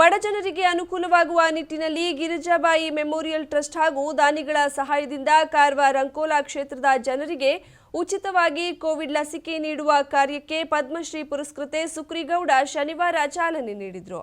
ಬಡ ಜನರಿಗೆ ಅನುಕೂಲವಾಗುವ ನಿಟ್ಟಿನಲ್ಲಿ ಗಿರಿಜಾಬಾಯಿ ಮೆಮೋರಿಯಲ್ ಟ್ರಸ್ಟ್ ಹಾಗೂ ದಾನಿಗಳ ಸಹಾಯದಿಂದ ಕಾರವಾರ ಅಂಕೋಲಾ ಕ್ಷೇತ್ರದ ಜನರಿಗೆ ಉಚಿತವಾಗಿ ಕೋವಿಡ್ ಲಸಿಕೆ ನೀಡುವ ಕಾರ್ಯಕ್ಕೆ ಪದ್ಮಶ್ರೀ ಪುರಸ್ಕೃತೆ ಸುಕ್ರಿಗೌಡ ಶನಿವಾರ ಚಾಲನೆ ನೀಡಿದರು.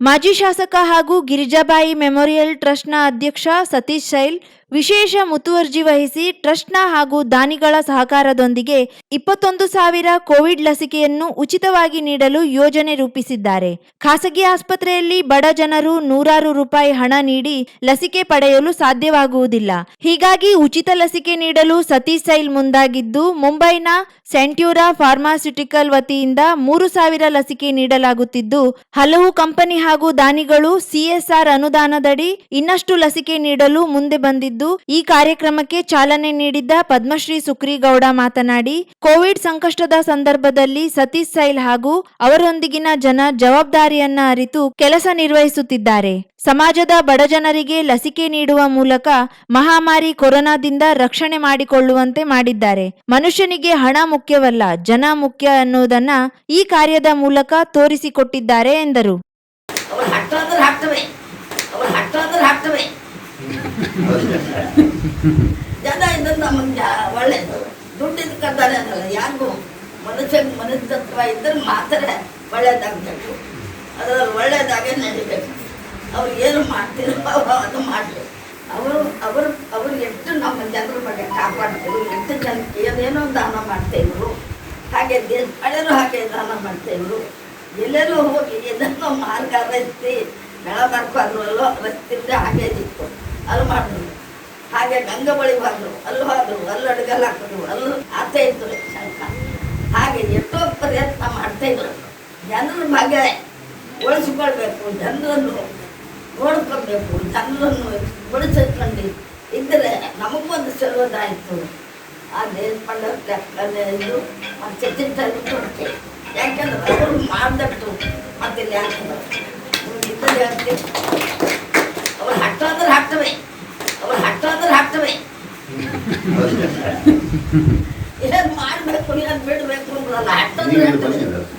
ಮಾಜಿ ಶಾಸಕ ಹಾಗೂ ಗಿರಿಜಾಬಾಯಿ ಮೆಮೋರಿಯಲ್ ಟ್ರಸ್ಟ್ನ ಅಧ್ಯಕ್ಷ ಸತೀಶ್ ಶೈಲ್ ವಿಶೇಷ ಮುತುವರ್ಜಿ ವಹಿಸಿ ಟ್ರಸ್ಟ್ನ ಹಾಗೂ ದಾನಿಗಳ ಸಹಕಾರದೊಂದಿಗೆ ಇಪ್ಪತ್ತೊಂದು ಸಾವಿರ ಕೋವಿಡ್ ಲಸಿಕೆಯನ್ನು ಉಚಿತವಾಗಿ ನೀಡಲು ಯೋಜನೆ ರೂಪಿಸಿದ್ದಾರೆ. ಖಾಸಗಿ ಆಸ್ಪತ್ರೆಯಲ್ಲಿ ಬಡ ಜನರು ನೂರಾರು ರೂಪಾಯಿ ಹಣ ನೀಡಿ ಲಸಿಕೆ ಪಡೆಯಲು ಸಾಧ್ಯವಾಗುವುದಿಲ್ಲ. ಹೀಗಾಗಿ ಉಚಿತ ಲಸಿಕೆ ನೀಡಲು ಸತೀಶ್ ಸೈಲ್ ಮುಂದಾಗಿದ್ದು, ಮುಂಬೈನ ಸೆಂಟ್ಯೂರಾ ಫಾರ್ಮಾಸ್ಯುಟಿಕಲ್ ವತಿಯಿಂದ ಮೂರು ಸಾವಿರ ಲಸಿಕೆ ನೀಡಲಾಗುತ್ತಿದ್ದು, ಹಲವು ಕಂಪನಿ ಹಾಗೂ ದಾನಿಗಳು ಸಿಎಸ್ಆರ್ ಅನುದಾನದಡಿ ಇನ್ನಷ್ಟು ಲಸಿಕೆ ನೀಡಲು ಮುಂದೆ ಬಂದಿದ್ದು ಈ ಕಾರ್ಯಕ್ರಮಕ್ಕೆ ಚಾಲನೆ ನೀಡಿದ್ದ ಪದ್ಮಶ್ರೀ ಸುಕ್ರಿಗೌಡ ಮಾತನಾಡಿ, ಕೋವಿಡ್ ಸಂಕಷ್ಟದ ಸಂದರ್ಭದಲ್ಲಿ ಸತೀಶ್ ಸೈಲ್ ಹಾಗೂ ಅವರೊಂದಿಗಿನ ಜನ ಜವಾಬ್ದಾರಿಯನ್ನ ಅರಿತು ಕೆಲಸ ನಿರ್ವಹಿಸುತ್ತಿದ್ದಾರೆ. ಸಮಾಜದ ಬಡಜನರಿಗೆ ಲಸಿಕೆ ನೀಡುವ ಮೂಲಕ ಮಹಾಮಾರಿ ಕೊರೋನಾದಿಂದ ರಕ್ಷಣೆ ಮಾಡಿಕೊಳ್ಳುವಂತೆ ಮಾಡಿದ್ದಾರೆ. ಮನುಷ್ಯನಿಗೆ ಹಣ ಮುಖ್ಯವಲ್ಲ, ಜನ ಮುಖ್ಯ ಅನ್ನುವುದನ್ನ ಈ ಕಾರ್ಯದ ಮೂಲಕ ತೋರಿಸಿಕೊಟ್ಟಿದ್ದಾರೆ ಎಂದರು ಅವ್ರು ಹಟ್ಟೋದ್ರೆ ಹಾಕ್ತವೆ ಅವ್ರು ಹಟ್ಟೋದ್ರೆ ಹಾಕ್ತವೆ ಜನ ಇದು ನಮಗೆ ಒಳ್ಳೇದು. ದುಡ್ಡು ಕದ್ದಾನೆ ಅನ್ನಲ್ಲ ಯಾರಿಗೂ ಮನುಷ್ಯ ಮನುಷ್ಯತ್ವ ಇದ್ದರೆ ಮಾತ್ರ ಒಳ್ಳೇದಾಗಬೇಕು. ಅದರಲ್ಲಿ ಒಳ್ಳೇದಾಗೆ ನಡಿಬೇಕು. ಅವ್ರು ಏನು ಮಾಡ್ತಿರೋ ಅದು ಮಾಡಲಿ. ಅವರು ಅವರು ಅವರು ಎಷ್ಟು ನಮ್ಮ ಜನರ ಬಗ್ಗೆ ಕಾಪಾಡ್ತಿದ್ರು ಎಷ್ಟು ಜನಕ್ಕೆ ಏನೇನೋ ದಾನ ಮಾಡ್ತಾಯಿದ್ರು ಹಾಗೆ ದೇಶ ಹಾಗೆ ದಾನ ಮಾಡ್ತಾಯಿದ್ರು ಎಲ್ಲರೂ ಹೋಗಿ ಎಲ್ಲರೂ ಮಾರ್ಗ ರಸ್ತೆ ಬೆಳ ಬರ್ಕೋದ್ರಲ್ಲೋ ರಸ್ತೆ ಹಾಗೆ ಇತ್ತು. ಅಲ್ಲಿ ಮಾಡಿದ್ರು ಹಾಗೆ ಗಂಗಾ ಬಳಿ ಹೋದ್ರು ಅಲ್ಲಿ ಹೋದ್ರು, ಅಲ್ಲಿ ಅಡುಗೆಲ್ಲ ಹಾಕಿದ್ರು ಅಲ್ಲೂ ಆತ ಇದ್ರು ಶಂಕ ಹಾಗೆ ಎಷ್ಟೋ ಪ್ರಯತ್ನ ಮಾಡ್ತಾ ಇದ್ರು. ಜನರ ಬಗ್ಗೆ ಉಳಿಸ್ಕೊಳ್ಬೇಕು, ಜನರನ್ನು ನೋಡ್ಕೊಳ್ಬೇಕು, ಜನರನ್ನು ಉಳಿಸ್ಕೊಂಡು ಇದ್ದರೆ ನಮಗೊಂದು ಸಲುವುದಾಯಿತು ಆ ದೇಶ ಪಂಡ ಇದು. ಮತ್ತೆ ಚಿಂತನೆ ಕೊಡ್ತೇವೆ ಯಾಕೆಂದ್ರೆ ಅವರು ಮಾಡಿದಟ್ಟು ಮತ್ತೆ ಹಾಕಿದ್ರು ಇದ್ದರೆ ಹೇಳ್ತೀವಿ ಅವ್ರು ಹಟ್ಟೋದ್ರೆ ಹಾಕ್ತವೆ ಅವ್ರು ಹಟ್ಟೋದ್ರೆ ಹಾಕ್ತವೆ ಏನು ಮಾಡಬೇಕು ಏನು ಬಿಡಬೇಕು ಅಂದ್ರಲ್ಲ ಹಟ್ಟೋದ್ರೆ